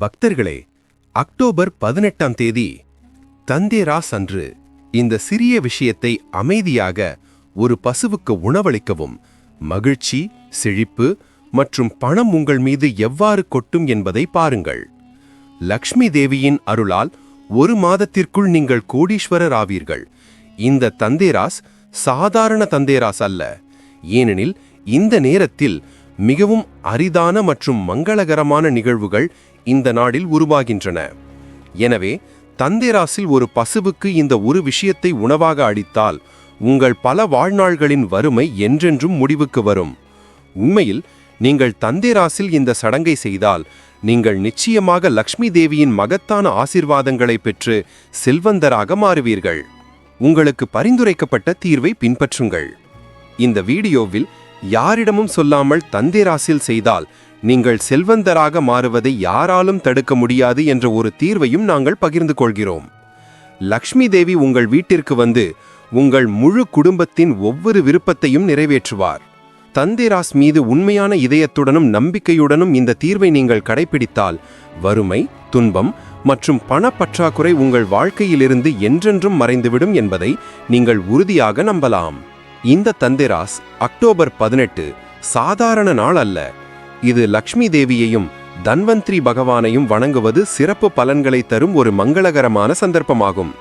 பக்தர்களே அக்டோபர் பதினெட்டாம் தேதி தந்தேராஸ் அன்று இந்த சிறிய விஷயத்தை அமைதியாக ஒரு பசுவுக்கு உணவளிக்கவும். மகிழ்ச்சி செழிப்பு மற்றும் பணம் உங்கள் மீது எவ்வாறு கொட்டும் என்பதை பாருங்கள். லக்ஷ்மி தேவியின் அருளால் ஒரு மாதத்திற்குள் நீங்கள் கோடீஸ்வரர் ஆவீர்கள். இந்த தந்தேராஸ் சாதாரண தந்தேராஸ் அல்ல. ஏனெனில் இந்த நேரத்தில் மிகவும் அரிதான மற்றும் மங்களகரமான நிகழ்வுகள் இந்த நாடில் உருவாகின்றன. எனவே தந்தேராசில் ஒரு பசுவுக்கு இந்த ஒரு விஷயத்தை உணவாக அளித்தால் உங்கள் பல வாழ்நாள்களின் வறுமை என்றென்றும் முடிவுக்கு வரும். உண்மையில் நீங்கள் தந்தேராசில் இந்த சடங்கை செய்தால் நீங்கள் நிச்சயமாக லக்ஷ்மி தேவியின் மகத்தான ஆசிர்வாதங்களை பெற்று செல்வந்தராக மாறுவீர்கள். உங்களுக்கு பரிந்துரைக்கப்பட்ட தீர்வை பின்பற்றுங்கள். இந்த வீடியோவில் யாரிடமும் சொல்லாமல் தந்தேராசில் செய்தால் நீங்கள் செல்வந்தராக மாறுவதை யாராலும் தடுக்க முடியாது என்ற ஒரு தீர்வையும் நாங்கள் பகிர்ந்து கொள்கிறோம். லக்ஷ்மி தேவி உங்கள் வீட்டிற்கு வந்து உங்கள் முழு குடும்பத்தின் ஒவ்வொரு விருப்பத்தையும் நிறைவேற்றுவார். தந்திராஸ் மீது உண்மையான இதயத்துடனும் நம்பிக்கையுடனும் இந்த தீர்வை நீங்கள் கடைபிடித்தால் வறுமை துன்பம் மற்றும் பணப்பற்றாக்குறை உங்கள் வாழ்க்கையிலிருந்து என்றென்றும் மறைந்துவிடும் என்பதை நீங்கள் உறுதியாக நம்பலாம். இந்த தந்திராஸ் அக்டோபர் பதினெட்டு சாதாரண நாள் அல்ல. இது லக்ஷ்மி தேவியையும் தன்வந்திரி பகவானையும் வணங்குவது சிறப்பு பலன்களை தரும் ஒரு மங்களகரமான சந்தர்ப்பமாகும்.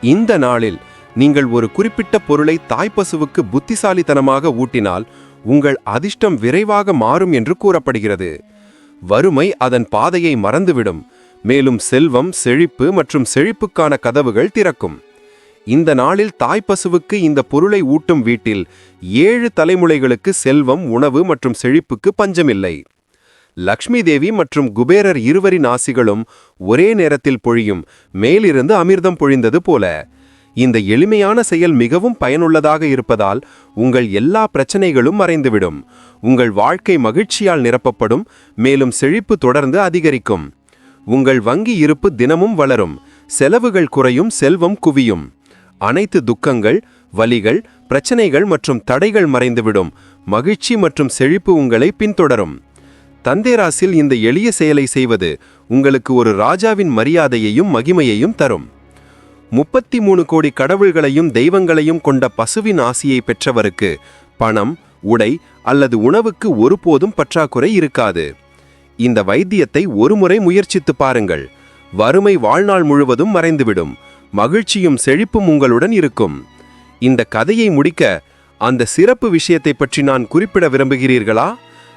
இந்த நாளில் நீங்கள் ஒரு குறிப்பிட்ட பொருளை தாய்ப்பசுவுக்கு புத்திசாலித்தனமாக ஊட்டினால் உங்கள் அதிர்ஷ்டம் விரைவாக மாறும் என்று கூறப்படுகிறது. வறுமை அதன் பாதையை மறந்துவிடும். மேலும் செல்வம் செழிப்பு மற்றும் செழிப்புக்கான கதவுகள் திறக்கும். இந்த நாளில் தாய்ப்பசுவுக்கு இந்த பொருளை ஊட்டும் வீட்டில் ஏழு தலைமுறைகளுக்கு செல்வம் உணவு மற்றும் செழிப்புக்கு பஞ்சமில்லை. லக்ஷ்மி தேவி மற்றும் குபேரர் இருவரின் ஆசிகளும் ஒரே நேரத்தில் பொழியும் மேலிருந்து அமிர்தம் பொழிந்தது போல. இந்த எளிமையான செயல் மிகவும் பயனுள்ளதாக இருப்பதால் உங்கள் எல்லா பிரச்சனைகளும் மறைந்துவிடும். உங்கள் வாழ்க்கை மகிழ்ச்சியால் நிரப்பப்படும் மேலும் செழிப்பு தொடர்ந்து அதிகரிக்கும். உங்கள் வங்கி இருப்பு தினமும் வளரும் செலவுகள் குறையும் செல்வம் குவியும். அனைத்து துக்கங்கள் வலிகள் பிரச்சனைகள் மற்றும் தடைகள் மறைந்துவிடும். மகிழ்ச்சி மற்றும் செழிப்பு உங்களை பின்தொடரும். தந்தேராசில் இந்த எளிய செயலை செய்வது உங்களுக்கு ஒரு ராஜாவின் மரியாதையையும் மகிமையையும் தரும். முப்பத்தி மூணு கோடி கடவுள்களையும் தெய்வங்களையும் கொண்ட பசுவின் ஆசியை பெற்றவருக்கு பணம் உடை அல்லது உணவுக்கு ஒருபோதும் பற்றாக்குறை இருக்காது. இந்த வைத்தியத்தை ஒருமுறை முயற்சித்து பாருங்கள். வறுமை வாழ்நாள் முழுவதும் மறைந்துவிடும். மகிழ்ச்சியும் செழிப்பும் உங்களுடன் இருக்கும். இந்த கதையை முடிக்க அந்த சிறப்பு விஷயத்தை பற்றி நான் குறிப்பிட விரும்புகிறீர்களா?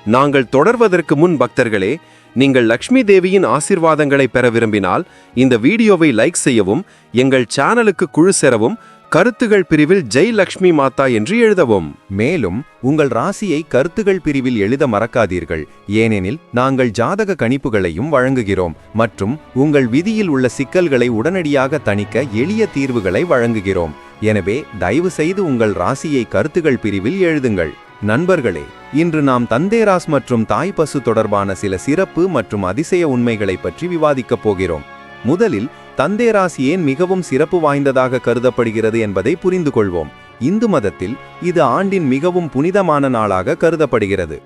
நாங்கள் தொடர்வதற்கு முன் பக்தர்களே நீங்கள் லக்ஷ்மி தேவியின் ஆசிர்வாதங்களை பெற விரும்பினால் இந்த வீடியோவை லைக் செய்யவும் எங்கள் சேனலுக்கு குழு சேரவும் கருத்துகள் பிரிவில் ஜெய் லக்ஷ்மி மாதா என்று எழுதவும். மேலும் உங்கள் ராசியை கருத்துகள் பிரிவில் எழுத மறக்காதீர்கள். ஏனெனில் நாங்கள் ஜாதக கணிப்புகளையும் வழங்குகிறோம் மற்றும் உங்கள் விதியில் உள்ள சிக்கல்களை உடனடியாக தணிக்க எளிய தீர்வுகளை வழங்குகிறோம். எனவே தயவு செய்து உங்கள் ராசியை கருத்துகள் பிரிவில் எழுதுங்கள். நண்பர்களே இன்று நாம் தந்தேராஸ் மற்றும் தாய் பசு தொடர்பான சில சிறப்பு மற்றும் அதிசய உண்மைகளை பற்றி விவாதிக்கப் போகிறோம். முதலில் தந்தேராஸ் ஏன் மிகவும் சிறப்பு வாய்ந்ததாக கருதப்படுகிறது என்பதை புரிந்து கொள்வோம் இந்து மதத்தில் இது ஆண்டின் மிகவும் புனிதமான நாளாக கருதப்படுகிறது.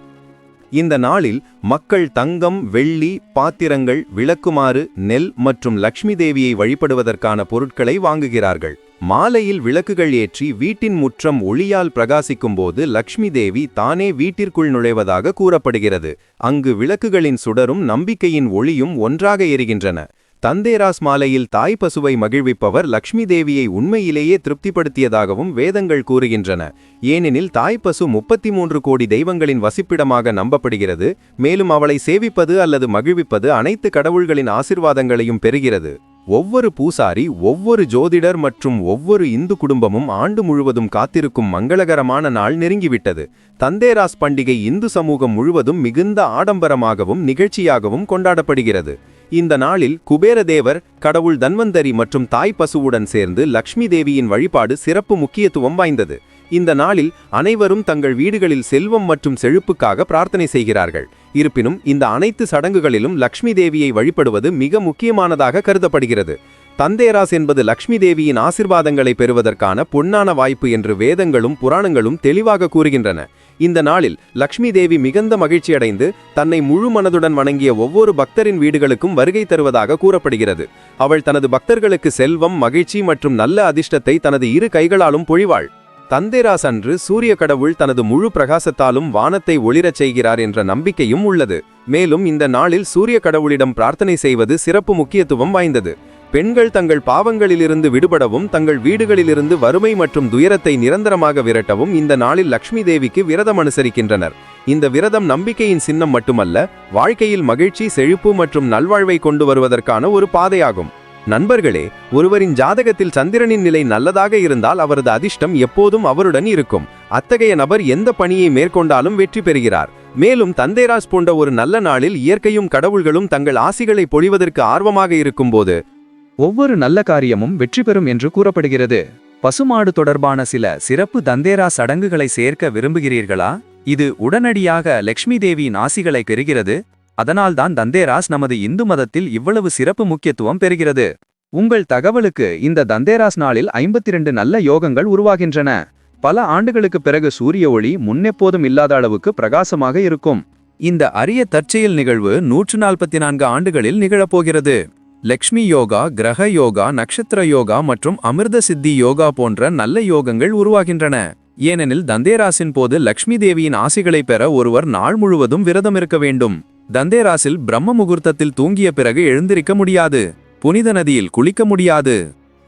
இந்த நாளில் மக்கள் தங்கம் வெள்ளி பாத்திரங்கள் விளக்குமாறு நெல் மற்றும் லக்ஷ்மி தேவியை வழிபடுவதற்கான பொருட்களை வாங்குகிறார்கள். மாலையில் விளக்குகள் ஏற்றி வீட்டின் முற்றம் ஒளியால் பிரகாசிக்கும் போது லக்ஷ்மி தேவி தானே வீட்டிற்குள் நுழைவதாக கூறப்படுகிறது. அங்கு விளக்குகளின் சுடரும் நம்பிக்கையின் ஒளியும் ஒன்றாக எரிகின்றன. தந்தேராஸ் மாலையில் தாய் பசுவை மகிழ்விப்பவர் லக்ஷ்மி தேவியை உண்மையிலேயே திருப்திப்படுத்தியதாகவும் வேதங்கள் கூறுகின்றன. ஏனெனில் தாய் பசு முப்பத்தி மூன்று கோடி தெய்வங்களின் வசிப்பிடமாக நம்பப்படுகிறது. மேலும் அவளை சேவிப்பது அல்லது மகிழ்விப்பது அனைத்து கடவுள்களின் ஆசிர்வாதங்களையும் பெறுகிறது. ஒவ்வொரு பூசாரி ஒவ்வொரு ஜோதிடர் மற்றும் ஒவ்வொரு இந்து குடும்பமும் ஆண்டு முழுவதும் காத்திருக்கும் மங்களகரமான நாள் நெருங்கிவிட்டது. தந்தேராஸ் பண்டிகை இந்து சமூகம் முழுவதும் மிகுந்த ஆடம்பரமாகவும் நிகழ்ச்சியாகவும் கொண்டாடப்படுகிறது. இந்த நாளில் குபேரதேவர் கடவுள் தன்வந்தரி மற்றும் தாய் பசுவுடன் சேர்ந்து லக்ஷ்மி தேவியின் வழிபாடு சிறப்பு முக்கியத்துவம் வாய்ந்தது. இந்த நாளில் அனைவரும் தங்கள் வீடுகளில் செல்வம் மற்றும் செழுப்புக்காக பிரார்த்தனை செய்கிறார்கள். இருப்பினும் இந்த அனைத்து சடங்குகளிலும் லக்ஷ்மி தேவியை வழிபடுவது மிக முக்கியமானதாக கருதப்படுகிறது. தந்தேராஸ் என்பது லக்ஷ்மி தேவியின் ஆசிர்வாதங்களை பெறுவதற்கான பொன்னான வாய்ப்பு என்று வேதங்களும் புராணங்களும் தெளிவாக கூறுகின்றன. இந்த நாளில் லக்ஷ்மி தேவி மிகுந்த மகிழ்ச்சியடைந்து தன்னை முழு மனதுடன் வணங்கிய ஒவ்வொரு பக்தரின் வீடுகளுக்கும் வருகை தருவதாக கூறப்படுகிறது. அவள் தனது பக்தர்களுக்கு செல்வம் மகிழ்ச்சி மற்றும் நல்ல அதிர்ஷ்டத்தை தனது இரு கைகளாலும் பொழிவாள். தந்தேராஸ் அன்று சூரிய கடவுள் தனது முழு பிரகாசத்தாலும் வானத்தை ஒளிரச் செய்கிறார் என்ற நம்பிக்கையும் உள்ளது. மேலும் இந்த நாளில் சூரிய கடவுளிடம் பிரார்த்தனை செய்வது சிறப்பு முக்கியத்துவம் வாய்ந்தது. பெண்கள் தங்கள் பாவங்களிலிருந்து விடுபடவும் தங்கள் வீடுகளிலிருந்து வறுமை மற்றும் துயரத்தை நிரந்தரமாக விரட்டவும் இந்த நாளில் லக்ஷ்மி தேவிக்கு விரதம் அனுசரிக்கின்றனர். இந்த விரதம் நம்பிக்கையின் சின்னம் மட்டுமல்ல வாழ்க்கையில் மகிழ்ச்சி செழிப்பு மற்றும் நல்வாழ்வை கொண்டு வருவதற்கான ஒரு பாதையாகும். நண்பர்களே ஒருவரின் ஜாதகத்தில் சந்திரனின் நிலை நல்லதாக இருந்தால் அவரது அதிர்ஷ்டம் எப்போதும் அவருடன் இருக்கும். அத்தகைய நபர் எந்த பணியை மேற்கொண்டாலும் வெற்றி பெறுகிறார். மேலும் தந்தேராஸ் போன்ற ஒரு நல்ல நாளில் இயற்கையும் கடவுள்களும் தங்கள் ஆசிகளை பொழிவதற்கு ஆர்வமாக இருக்கும்போது ஒவ்வொரு நல்ல காரியமும் வெற்றி பெறும் என்று கூறப்படுகிறது. பசுமாடு தொடர்பான சில சிறப்பு தந்தேரா சடங்குகளை சேர்க்க விரும்புகிறீர்களா? இது உடனடியாக லக்ஷ்மி தேவி நாசிகளை பெறுகிறது. அதனால்தான் தந்தேராஸ் நமது இந்து மதத்தில் இவ்வளவு சிறப்பு முக்கியத்துவம் பெறுகிறது. உங்கள் தகவலுக்கு இந்த தந்தேராஸ் நாளில் 52 நல்ல யோகங்கள் உருவாகின்றன. பல ஆண்டுகளுக்கு பிறகு சூரிய ஒளி முன்னெப்போதும் இல்லாத அளவுக்கு பிரகாசமாக இருக்கும். இந்த அரிய தற்செயல் நிகழ்வு நூற்று நாற்பத்தி நான்கு ஆண்டுகளில் நிகழப்போகிறது லக்ஷ்மி யோகா கிரக யோகா நட்சத்திர யோகா மற்றும் அமிர்த சித்தி யோகா போன்ற நல்ல யோகங்கள் உருவாகின்றன. ஏனெனில் தந்தேராசின் போது லக்ஷ்மி தேவியின் ஆசைகளை பெற ஒருவர் நாள் முழுவதும் விரதம் இருக்க வேண்டும். தந்தேராசில் பிரம்ம முகூர்த்தத்தில் தூங்கிய பிறகு எழுந்திருக்க முடியாது. புனித நதியில் குளிக்க முடியாது.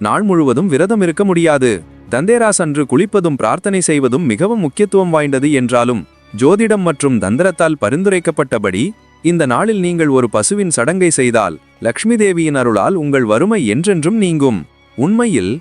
நாள் முழுவதும் விரதம் இருக்க முடியாது. தந்தேராஸ் அன்று குளிப்பதும் பிரார்த்தனை செய்வதும் மிகவும் முக்கியத்துவம் வாய்ந்தது என்றாலும் ஜோதிடம் மற்றும் தந்திரத்தால் பரிந்துரைக்கப்பட்டபடி இந்த நாளில் நீங்கள் ஒரு பசுவின் சடங்கை செய்தால் லக்ஷ்மி தேவியின் அருளால் உங்கள் வறுமை என்றென்றும் நீங்கும். உண்மையில்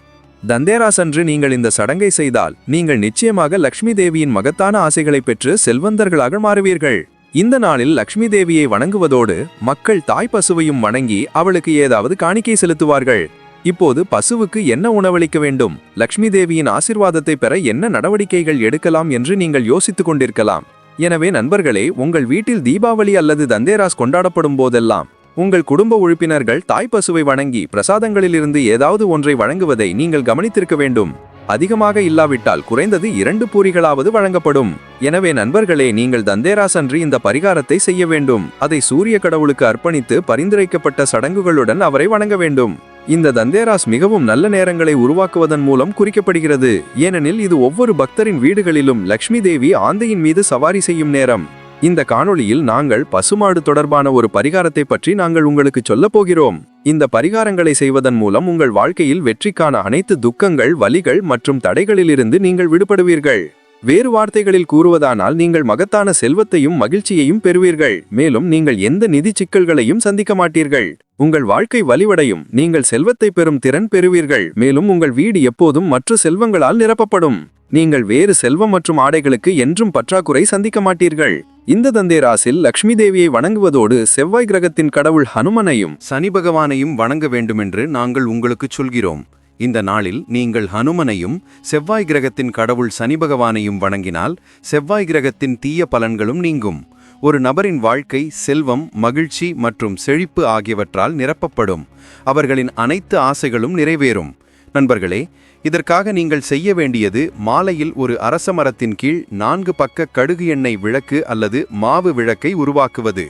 தந்தேராஸ் நீங்கள் இந்த சடங்கை செய்தால் நீங்கள் நிச்சயமாக லக்ஷ்மி தேவியின் மகத்தான ஆசைகளை பெற்று செல்வந்தர்களாக மாறுவீர்கள். இந்த நாளில் லக்ஷ்மி தேவியை வணங்குவதோடு மக்கள் தாய் பசுவையும் வணங்கி அவளுக்கு ஏதாவது காணிக்கை செலுத்துவார்கள். இப்போது பசுவுக்கு என்ன உணவளிக்க வேண்டும்? லக்ஷ்மி தேவியின் ஆசிர்வாதத்தை பெற என்ன நடவடிக்கைகள் எடுக்கலாம் என்று நீங்கள் யோசித்துக் கொண்டிருக்கலாம். எனவே நண்பர்களே உங்கள் வீட்டில் தீபாவளி அல்லது தந்தேராஸ் கொண்டாடப்படும் போதெல்லாம் உங்கள் குடும்ப உறுப்பினர்கள் தாய் பசுவை வணங்கி பிரசாதங்களிலிருந்து ஏதாவது ஒன்றை வழங்குவதை நீங்கள் கவனித்திருக்க வேண்டும். அதிகமாக இல்லாவிட்டால் குறைந்தது இரண்டு பூரிகளாவது வழங்கப்படும். எனவே நண்பர்களே நீங்கள் தந்தேராசன்றி இந்த பரிகாரத்தை செய்ய வேண்டும். அதை சூரிய கடவுளுக்கு அர்ப்பணித்து பரிந்துரைக்கப்பட்ட சடங்குகளுடன் அவரை வணங்க வேண்டும். இந்த தந்தேராஸ் மிகவும் நல்ல நேரங்களை உருவாக்குவதன் மூலம் குறிக்கப்படுகிறது. ஏனெனில் இது ஒவ்வொரு பக்தரின் வீடுகளிலும் லக்ஷ்மி தேவி ஆந்தையின் மீது சவாரி செய்யும் நேரம். இந்த காணொளியில் நாங்கள் பசுமாடு தொடர்பான ஒரு பரிகாரத்தை பற்றி நாங்கள் உங்களுக்கு சொல்லப் போகிறோம். இந்த பரிகாரங்களை செய்வதன் மூலம் உங்கள் வாழ்க்கையில் வெற்றிக்கான அனைத்து துக்கங்கள் வலிகள் மற்றும் தடைகளிலிருந்து நீங்கள் விடுபடுவீர்கள். வேறு வார்த்தைகளில் கூறுவதானால் நீங்கள் மகத்தான செல்வத்தையும் மகிழ்ச்சியையும் பெறுவீர்கள். மேலும் நீங்கள் எந்த நிதி சிக்கல்களையும் சந்திக்க மாட்டீர்கள். உங்கள் வாழ்க்கை வலிவடையும். நீங்கள் செல்வத்தை பெறும் திறன் பெறுவீர்கள். மேலும் உங்கள் வீடு எப்போதும் மற்ற செல்வங்களால் நிரப்பப்படும். நீங்கள் வேறு செல்வம் மற்றும் ஆடைகளுக்கு என்றும் பற்றாக்குறை சந்திக்க மாட்டீர்கள். இந்த தந்தேராசில் லக்ஷ்மி தேவியை வணங்குவதோடு செவ்வாய் கிரகத்தின் கடவுள் ஹனுமனையும் சனி பகவானையும் வணங்க வேண்டுமென்று நாங்கள் உங்களுக்கு சொல்கிறோம். இந்த நாளில் நீங்கள் ஹனுமனையும் செவ்வாய் கிரகத்தின் கடவுள் சனி பகவானையும் வணங்கினால் செவ்வாய் கிரகத்தின் தீய பலன்களும் நீங்கும். ஒரு நபரின் வாழ்க்கை செல்வம் மகிழ்ச்சி மற்றும் செழிப்பு ஆகியவற்றால் நிரப்பப்படும். அவர்களின் அனைத்து ஆசைகளும் நிறைவேறும். நண்பர்களே இதற்காக நீங்கள் செய்ய வேண்டியது மாலையில் ஒரு அரச மரத்தின் கீழ் நான்கு பக்க கடுகு எண்ணெய் விளக்கு அல்லது மாவு விளக்கை உருவாக்குவது.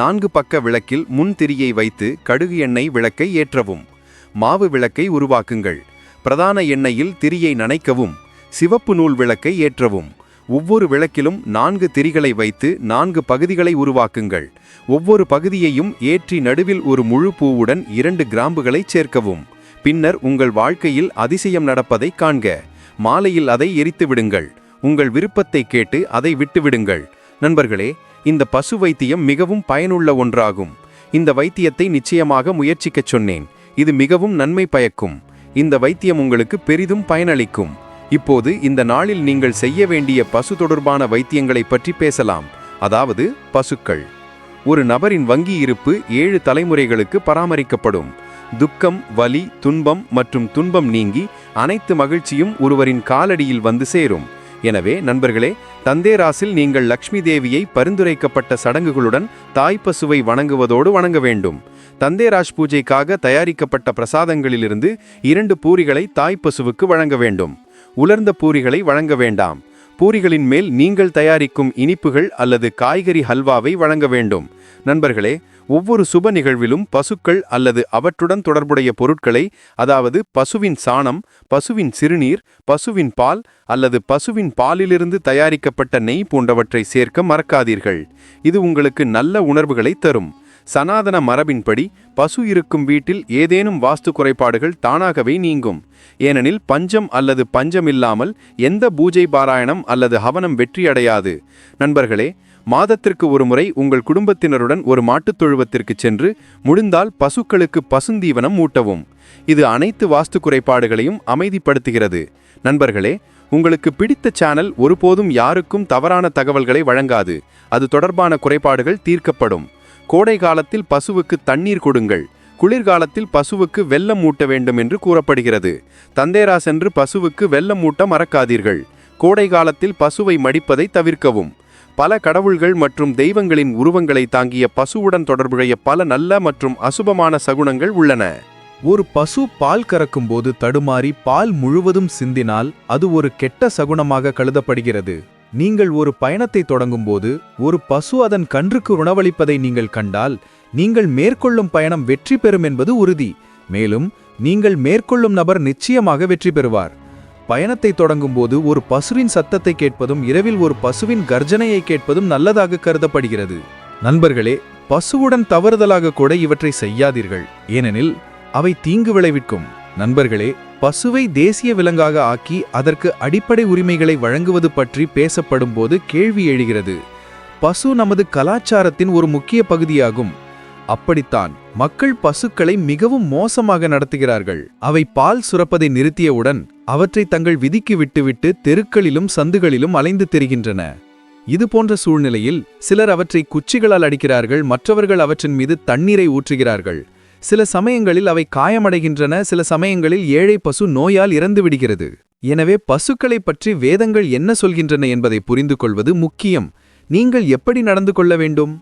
நான்கு பக்க விளக்கில் முன்திரியை வைத்து கடுகு எண்ணெய் விளக்கை ஏற்றவும். மாவு விளக்கை உருவாக்குங்கள். பிரதான எண்ணெயில் திரியை நனைக்கவும் சிவப்பு நூல் விளக்கை ஏற்றவும். ஒவ்வொரு விளக்கிலும் நான்கு திரிகளை வைத்து நான்கு பகுதிகளை உருவாக்குங்கள். ஒவ்வொரு பகுதியையும் ஏற்றி நடுவில் ஒரு முழு பூவுடன் இரண்டு கிராம்புகளைச் சேர்க்கவும். பின்னர் உங்கள் வாழ்க்கையில் அதிசயம் நடப்பதைக் காண்க. மாலையில் அதை எரித்து விடுங்கள். உங்கள் விருப்பத்தை கேட்டு அதை விட்டுவிடுங்கள் நண்பர்களே இந்த பசு வைத்தியம் மிகவும் பயனுள்ள ஒன்றாகும். இந்த வைத்தியத்தை நிச்சயமாக முயற்சிக்கச் சொன்னேன். இது மிகவும் நன்மை பயக்கும். இந்த வைத்தியம் உங்களுக்கு பெரிதும் பயனளிக்கும். இப்போது இந்த நாளில் நீங்கள் செய்ய வேண்டிய பசு தொடர்பான வைத்தியங்களைப் பற்றி பேசலாம். அதாவது பசுக்கள். ஒரு நபரின் வங்கி இருப்பு ஏழு தலைமுறைகளுக்கு பராமரிக்கப்படும். துக்கம் வலி துன்பம் மற்றும் துன்பம் நீங்கி அனைத்து மகிழ்ச்சியும் ஒருவரின் காலடியில் வந்து சேரும். எனவே நண்பர்களே தந்தேராசில் நீங்கள் லக்ஷ்மி தேவியை பரிந்துரைக்கப்பட்ட சடங்குகளுடன் தாய்ப்பசுவை வணங்குவதோடு வணங்க வேண்டும். தந்தேராஜ் பூஜைக்காக தயாரிக்கப்பட்ட பிரசாதங்களிலிருந்து இரண்டு பூரிகளை தாய்ப்பசுவுக்கு வழங்க வேண்டும். உலர்ந்த பூரிகளை வழங்க வேண்டாம். பூரிகளின் மேல் நீங்கள் தயாரிக்கும் இனிப்புகள் அல்லது காய்கறி ஹல்வாவை வழங்க வேண்டும். நண்பர்களே ஒவ்வொரு சுப நிகழ்விலும் பசுக்கள் அல்லது அவற்றுடன் தொடர்புடைய பொருட்களை அதாவது பசுவின் சாணம் பசுவின் சிறுநீர் பசுவின் பால் அல்லது பசுவின் பாலிலிருந்து தயாரிக்கப்பட்ட நெய் போன்றவற்றை சேர்க்க மறக்காதீர்கள். இது உங்களுக்கு நல்ல உணர்வுகளை தரும். சனாதன மரபின்படி பசு இருக்கும் வீட்டில் ஏதேனும் வாஸ்து குறைபாடுகள் தானாகவே நீங்கும். ஏனெனில் பஞ்சம் அல்லது பஞ்சம் இல்லாமல் எந்த பூஜை பாராயணம் அல்லது ஹவனம் வெற்றியடையாது. நண்பர்களே மாதத்திற்கு ஒருமுறை உங்கள் குடும்பத்தினருடன் ஒரு மாட்டுத் தொழுவத்திற்கு சென்று முடிந்தால் பசுக்களுக்கு பசுந்தீவனம் ஊட்டவும். இது அனைத்து வாஸ்து குறைபாடுகளையும் அமைதிப்படுத்துகிறது. நண்பர்களே உங்களுக்கு பிடித்த சேனல் ஒருபோதும் யாருக்கும் தவறான தகவல்களை வழங்காது. அது தொடர்பான குறைபாடுகள் தீர்க்கப்படும். கோடை காலத்தில் பசுவுக்கு தண்ணீர் கொடுங்கள். குளிர்காலத்தில் பசுவுக்கு வெள்ளம் ஊட்ட வேண்டும் என்று கூறப்படுகிறது. தந்தேரா சென்று பசுவுக்கு வெள்ளம் ஊட்ட மறக்காதீர்கள். கோடை காலத்தில் பசுவை மடிப்பதை தவிர்க்கவும். பல கடவுள்கள் மற்றும் தெய்வங்களின் உருவங்களை தாங்கிய பசுவுடன் தொடர்புடைய பல நல்ல மற்றும் அசுபமான சகுனங்கள் உள்ளன. ஒரு பசு பால் கறக்கும்போது தடுமாறி பால் முழுவதும் சிந்தினால் அது ஒரு கெட்ட சகுனமாக கருதப்படுகிறது. நீங்கள் ஒரு பயணத்தை தொடங்கும்போது ஒரு பசு அதன் கன்றுக்கு உணவளிப்பதை நீங்கள் கண்டால் நீங்கள் மேற்கொள்ளும் பயணம் வெற்றி பெறும் என்பது உறுதி. மேலும் நீங்கள் மேற்கொள்ளும் நபர் நிச்சயமாக வெற்றி பெறுவார். பயணத்தை தொடங்கும்போது ஒரு பசுவின் சத்தத்தை கேட்பதும் இரவில் ஒரு பசுவின் கர்ஜனையை கேட்பதும் நல்லதாக கருதப்படுகிறது. நண்பர்களே பசுவுடன் தவறுதலாக கூட இவற்றை செய்யாதீர்கள். ஏனெனில் அவை தீங்கு விளைவிக்கும். நண்பர்களே பசுவை தேசிய விலங்காக ஆக்கி அதற்கு அடிப்படை உரிமைகளை வழங்குவது பற்றி பேசப்படும்போது கேள்வி எழுகிறது. பசு நமது கலாச்சாரத்தின் ஒரு முக்கிய பகுதியாகும். அப்படித்தான் மக்கள் பசுக்களை மிகவும் மோசமாக நடத்துகிறார்கள். அவை பால் சுரப்பதை நிறுத்தியவுடன் அவற்றை தங்கள் விதிக்கு விட்டுவிட்டு தெருக்களிலும் சந்துகளிலும் அலைந்து திரிகின்றன. இது போன்ற சூழ்நிலையில் சிலர் அவற்றை குச்சிகளால் அடிக்கிறார்கள் மற்றவர்கள் அவற்றின் மீது தண்ணீரை ஊற்றுகிறார்கள். சில சமயங்களில் அவை காயமடைகின்றன சில சமயங்களில் ஏழை பசு நோயால் இறந்து விடுகிறது. எனவே பசுக்களைப் பற்றி வேதங்கள் என்ன சொல்கின்றன என்பதை புரிந்து கொள்வது முக்கியம். நீங்கள் எப்படி நடந்து கொள்ள வேண்டும்?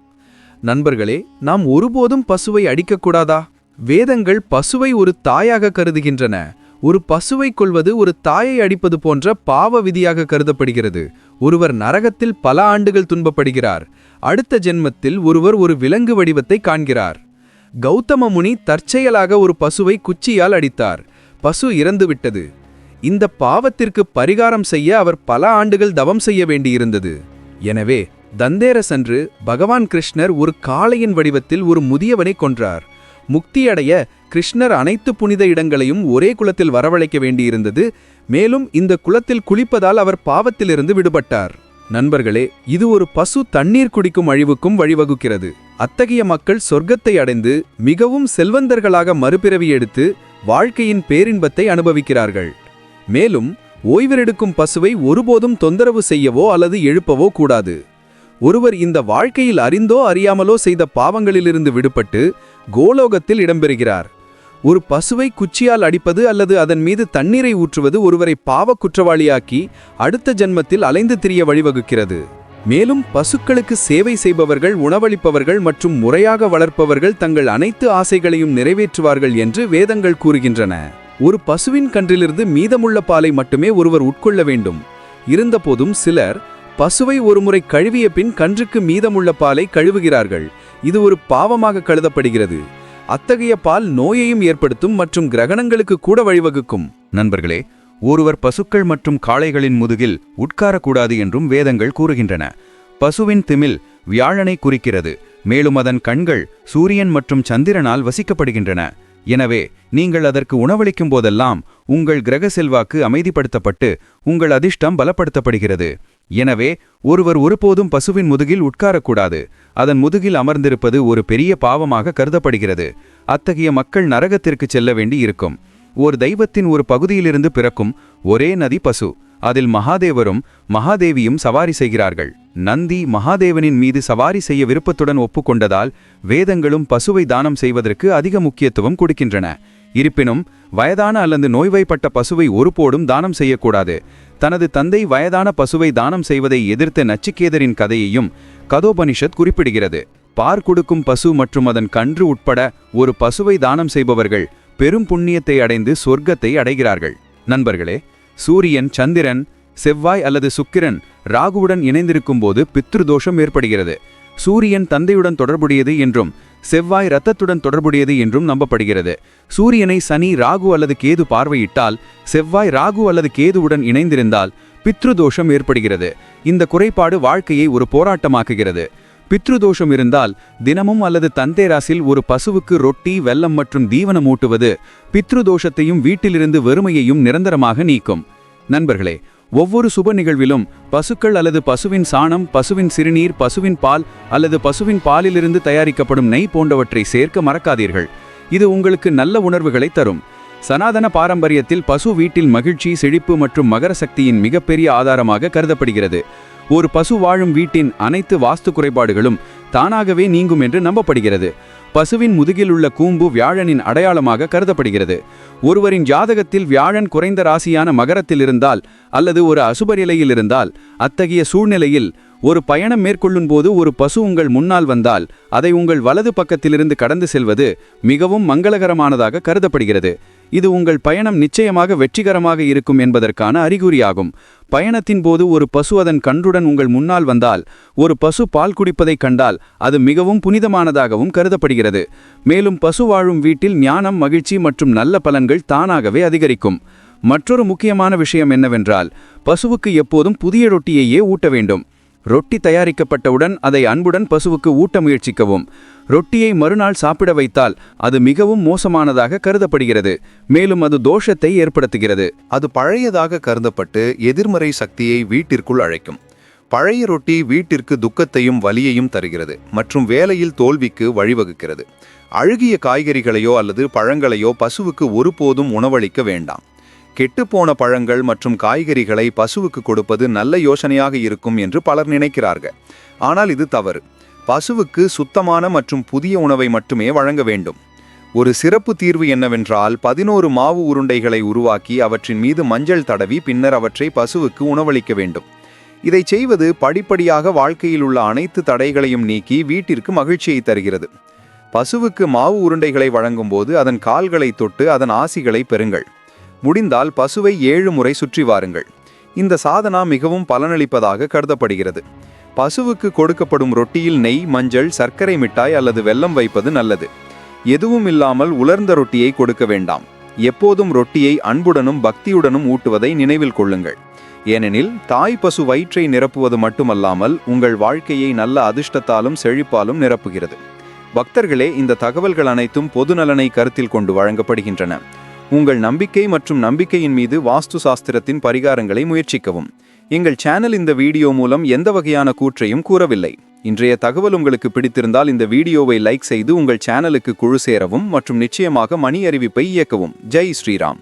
நண்பர்களே நாம் ஒருபோதும் பசுவை அடிக்கக்கூடாதா? வேதங்கள் பசுவை ஒரு தாயாக கருதுகின்றன. ஒரு பசுவை கொள்வது ஒரு தாயை அடிப்பது போன்ற பாவ விதியாக கருதப்படுகிறது. ஒருவர் நரகத்தில் பல ஆண்டுகள் துன்பப்படுகிறார். அடுத்த ஜென்மத்தில் ஒருவர் ஒரு விலங்கு வடிவத்தை காண்கிறார். கௌதம முனி தற்செயலாக ஒரு பசுவை குச்சியால் அடித்தார். பசு இறந்துவிட்டது. இந்த பாவத்திற்கு பரிகாரம் செய்ய அவர் பல ஆண்டுகள் தவம் செய்ய வேண்டியிருந்தது. எனவே தந்தேரசன்று பகவான் கிருஷ்ணர் ஒரு காளையின் வடிவத்தில் ஒரு முதியவனை கொன்றார். முக்தியடைய கிருஷ்ணர் அனைத்து புனித இடங்களையும் ஒரே குலத்தில் வரவழைக்க வேண்டியிருந்தது. மேலும் இந்த குலத்தில் குளிப்பதால் அவர் பாவத்திலிருந்து விடுபட்டார். நண்பர்களே இது ஒரு பசு தண்ணீர் குடிக்கும் அழிவுக்கும் வழிவகுக்கிறது. அத்தகைய மக்கள் சொர்க்கத்தை அடைந்து மிகவும் செல்வந்தர்களாக மறுபிறவி எடுத்து வாழ்க்கையின் பேரின்பத்தை அனுபவிக்கிறார்கள். மேலும் ஓய்வெடுக்கும் பசுவை ஒருபோதும் தொந்தரவு செய்யவோ அல்லது எழுப்பவோ கூடாது. ஒருவர் இந்த வாழ்க்கையில் அறிந்தோ அறியாமலோ செய்த பாவங்களிலிருந்து விடுபட்டு கோலோகத்தில் இடம்பெறுகிறார். ஒரு பசுவை குச்சியால் அடிப்பது அல்லது அதன் மீது தண்ணீரை ஊற்றுவது ஒருவரை பாவ குற்றவாளியாக்கி அடுத்த ஜென்மத்தில் அலைந்து திரிய வழிவகுக்கிறது. மேலும் பசுக்களுக்கு சேவை செய்பவர்கள் உணவளிப்பவர்கள் மற்றும் முறையாக வளர்ப்பவர்கள் தங்கள் அனைத்து ஆசைகளையும் நிறைவேற்றுவார்கள் என்று வேதங்கள் கூறுகின்றன. ஒரு பசுவின் கன்றிலிருந்து மீதமுள்ள பாலை மட்டுமே ஒருவர் உட்கொள்ள வேண்டும். இருந்தபோதும் சிலர் பசுவை ஒருமுறை கழுவிய பின் கன்றுக்கு மீதமுள்ள பாலை கழுவுகிறார்கள். இது ஒரு பாவமாக கருதப்படுகிறது. அத்தகைய பால் நோயையும் ஏற்படுத்தும் மற்றும் கிரகணங்களுக்கு கூட வழிவகுக்கும். நண்பர்களே ஒருவர் பசுக்கள் மற்றும் காளைகளின் முதுகில் உட்காரக்கூடாது என்றும் வேதங்கள் கூறுகின்றன. பசுவின் திமில் வியாழனை குறிக்கிறது. மேலும் அதன் கண்கள் சூரியன் மற்றும் சந்திரனால் வசிக்கப்படுகின்றன. எனவே நீங்கள் அதற்கு உணவளிக்கும் போதெல்லாம் உங்கள் கிரக செல்வாக்கு அமைதிப்படுத்தப்பட்டு உங்கள் அதிர்ஷ்டம் பலப்படுத்தப்படுகிறது. எனவே ஒருவர் ஒருபோதும் பசுவின் முதுகில் உட்காரக்கூடாது. அதன் முதுகில் அமர்ந்திருப்பது ஒரு பெரிய பாவமாக கருதப்படுகிறது. அத்தகைய மக்கள் நரகத்திற்கு செல்ல வேண்டி இருக்கும். ஒரு தெய்வத்தின் ஒரு பகுதியிலிருந்து பிறக்கும் ஒரே நதி பசு. அதில் மகாதேவரும் மகாதேவியும் சவாரி செய்கிறார்கள். நந்தி மகாதேவனின் மீது சவாரி செய்ய விருப்பத்துடன் ஒப்புக்கொண்டதால் வேதங்களும் பசுவை தானம் செய்வதற்கு அதிக முக்கியத்துவம் கொடுக்கின்றன. இருப்பினும் வயதான அல்லது நோய்வாய்ப்பட்ட பசுவை ஒருபோடும் தானம் செய்யக்கூடாது. தனது தந்தை வயதான பசுவை தானம் செய்வதை எதிர்த்த நச்சிகேதரின் கதையையும் கதோபனிஷத் குறிப்பிடுகிறது. பார் கொடுக்கும் பசு மற்றும் அதன் கன்று உட்பட ஒரு பசுவை தானம் செய்பவர்கள் பெரும் புண்ணியத்தை அடைந்து சொர்க்கத்தை அடைகிறார்கள். நண்பர்களே சூரியன் சந்திரன் செவ்வாய் அல்லது சுக்கிரன் ராகுவுடன் இணைந்திருக்கும் போது பித்ருதோஷம் ஏற்படுகிறது. சூரியன் தந்தையுடன் தொடர்புடையது என்றும் செவ்வாய் இரத்தத்துடன் தொடர்புடையது என்றும் நம்பப்படுகிறது. சூரியனை சனி ராகு அல்லது கேது பார்வையிட்டால் செவ்வாய் ராகு அல்லது கேதுவுடன் இணைந்திருந்தால் பித்ருதோஷம் ஏற்படுகிறது. இந்த குறைபாடு வாழ்க்கையை ஒரு போராட்டமாக்குகிறது. பித்ருதோஷம் இருந்தால் தினமும் அல்லது தந்தேராசில் ஒரு பசுவுக்கு ரொட்டி வெல்லம் மற்றும் தீவனம் ஊட்டுவது பித்ருதோஷத்தையும் வீட்டிலிருந்து வெறுமையையும் நிரந்தரமாக நீக்கும். நண்பர்களே ஒவ்வொரு சுப நிகழ்விலும் பசுக்கள் அல்லது பசுவின் சாணம் பசுவின் சிறுநீர் பசுவின் பால் அல்லது பசுவின் பாலிலிருந்து தயாரிக்கப்படும் நெய் போன்றவற்றை சேர்க்க மறக்காதீர்கள். இது உங்களுக்கு நல்ல உணர்வுகளை தரும். சனாதன பாரம்பரியத்தில் பசு வீட்டில் மகிழ்ச்சி செழிப்பு மற்றும் மகர சக்தியின் மிகப்பெரிய ஆதாரமாக கருதப்படுகிறது. ஒரு பசு வாழும் வீட்டின் அனைத்து வாஸ்து குறைபாடுகளும் தானாகவே நீங்கும் என்று நம்பப்படுகிறது. பசுவின் முதுகில் உள்ள கூம்பு வியாழனின் அடையாளமாக கருதப்படுகிறது. ஒருவரின் ஜாதகத்தில் வியாழன் குறைந்த ராசியான மகரத்தில் இருந்தால் அல்லது ஒரு அசுபநிலையில் இருந்தால் அத்தகைய சூழ்நிலையில் ஒரு பயணம் மேற்கொள்ளும் போது ஒரு பசு உங்கள் முன்னால் வந்தால் அதை உங்கள் வலது பக்கத்திலிருந்து கடந்து செல்வது மிகவும் மங்களகரமானதாக கருதப்படுகிறது. இது உங்கள் பயணம் நிச்சயமாக வெற்றிகரமாக இருக்கும் என்பதற்கான அறிகுறியாகும். பயணத்தின் போது ஒரு பசு அதன் கன்றுடன் உங்கள் முன்னால் வந்தால் ஒரு பசு பால் குடிப்பதைக் கண்டால் அது மிகவும் புனிதமானதாகவும் கருதப்படுகிறது. மேலும் பசு வாழும் வீட்டில் ஞானம் மகிழ்ச்சி மற்றும் நல்ல பலன்கள் தானாகவே அதிகரிக்கும். மற்றொரு முக்கியமான விஷயம் என்னவென்றால் பசுவுக்கு எப்போதும் புதிய ரொட்டியையே ஊட்ட வேண்டும். ரொட்டி தயாரிக்கப்பட்டவுடன் அதை அன்புடன் பசுவுக்கு ஊட்ட முயற்சிக்கவும். ரொட்டியை மறுநாள் சாப்பிட வைத்தால் அது மிகவும் மோசமானதாக கருதப்படுகிறது. மேலும் அது தோஷத்தை ஏற்படுத்துகிறது. அது பழையதாக கருதப்பட்டு எதிர்மறை சக்தியை வீட்டிற்குள் அழைக்கும். பழைய ரொட்டி வீட்டிற்கு துக்கத்தையும் வலியையும் தருகிறது மற்றும் வேலையில் தோல்விக்கு வழிவகுக்கிறது. அழுகிய காய்கறிகளையோ அல்லது பழங்களையோ பசுவுக்கு ஒருபோதும் உணவளிக்க வேண்டாம். கெட்டுப்போன பழங்கள் மற்றும் காய்கறிகளை பசுவுக்கு கொடுப்பது நல்ல யோசனையாக இருக்கும் என்று பலர் நினைக்கிறார்கள். ஆனால் இது தவறு. பசுவுக்கு சுத்தமான மற்றும் புதிய உணவை மட்டுமே வழங்க வேண்டும். ஒரு சிறப்பு தீர்வு என்னவென்றால் பதினோரு மாவு உருண்டைகளை உருவாக்கி அவற்றின் மீது மஞ்சள் தடவி பின்னர் அவற்றை பசுவுக்கு உணவளிக்க வேண்டும். இதை செய்வது படிப்படியாக வாழ்க்கையில் உள்ள அனைத்து தடைகளையும் நீக்கி வீட்டிற்கு மகிழ்ச்சியை தருகிறது. பசுவுக்கு மாவு உருண்டைகளை வழங்கும்போது அதன் கால்களை தொட்டு அதன் ஆசிகளை பெறுங்கள். முடிந்தால் பசுவை ஏழு முறை சுற்றி வாருங்கள். இந்த சாதனா மிகவும் பலனளிப்பதாக கருதப்படுகிறது. பசுவுக்கு கொடுக்கப்படும் ரொட்டியில் நெய் மஞ்சள் சர்க்கரை மிட்டாய் அல்லது வெல்லம் வைப்பது நல்லது. எதுவும் இல்லாமல் உலர்ந்த ரொட்டியை கொடுக்க வேண்டாம். எப்போதும் ரொட்டியை அன்புடனும் பக்தியுடனும் ஊட்டுவதை நினைவில் கொள்ளுங்கள். ஏனெனில் தாய் பசு வயிற்றை நிரப்புவது மட்டுமல்லாமல் உங்கள் வாழ்க்கையை நல்ல அதிர்ஷ்டத்தாலும் செழிப்பாலும் நிரப்புகிறது. பக்தர்களே இந்த தகவல்கள் அனைத்தும் பொது நலனை கருத்தில் கொண்டு வழங்கப்படுகின்றன. உங்கள் நம்பிக்கை மற்றும் நம்பிக்கையின் மீது வாஸ்து சாஸ்திரத்தின் பரிகாரங்களை முயற்சிக்கவும். எங்கள் சேனல் இந்த வீடியோ மூலம் எந்த வகையான கூற்றையும் கூறவில்லை. இன்றைய தகவல் உங்களுக்கு பிடித்திருந்தால் இந்த வீடியோவை லைக் செய்து உங்கள் சேனலுக்கு குழு சேரவும் மற்றும் நிச்சயமாக மணி அறிவிப்பை இயக்கவும். ஜெய் ஸ்ரீராம்.